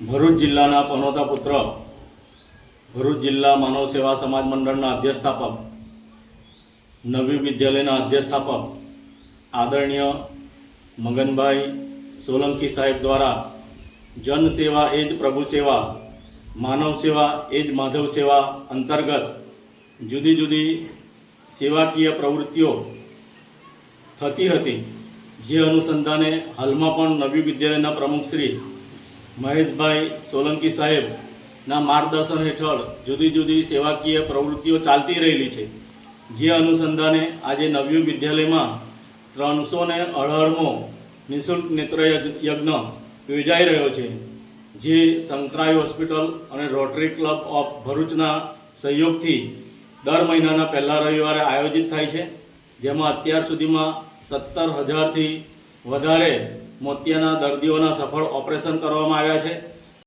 ભરૂચ જિલ્લાના પનોતા પુત્ર, ભરૂચ જિલ્લા માનવ સેવા સમાજ મંડળના અધ્યક્ષાપક નવી વિદ્યાલયના અધ્યક્ષાપક આદરણીય મગનભાઈ સોલંકી સાહેબ દ્વારા જન સેવા એ જ પ્રભુ સેવા, માનવ સેવા એ જ માધવ સેવા અંતર્ગત જુદી જુદી સેવાકીય પ્રવૃત્તિઓ થતી હતી. જે અનુસંધાને હાલમાં પણ નવી વિદ્યાલયના પ્રમુખ શ્રી મહેશભાઈ સોલંકી સાહેબના માર્ગદર્શન હેઠળ જુદી જુદી સેવાકીય પ્રવૃત્તિઓ ચાલતી રહેલી છે. જે અનુસંધાને આજે નવયુગ વિદ્યાલયમાં ત્રણસો ને અઢારમો નિઃશુલ્ક નેત્ર યજ્ઞ યોજાઈ રહ્યો છે. જે સંકરાઈ હોસ્પિટલ અને રોટરી ક્લબ ઓફ ભરૂચના સહયોગથી દર મહિનાના પહેલા રવિવારે આયોજિત થાય છે. જેમાં અત્યાર સુધીમાં સત્તર હજારથી વધારે મોતિયાના દર્દીઓના સફળ ઓપરેશન કરવામાં આવ્યા છે.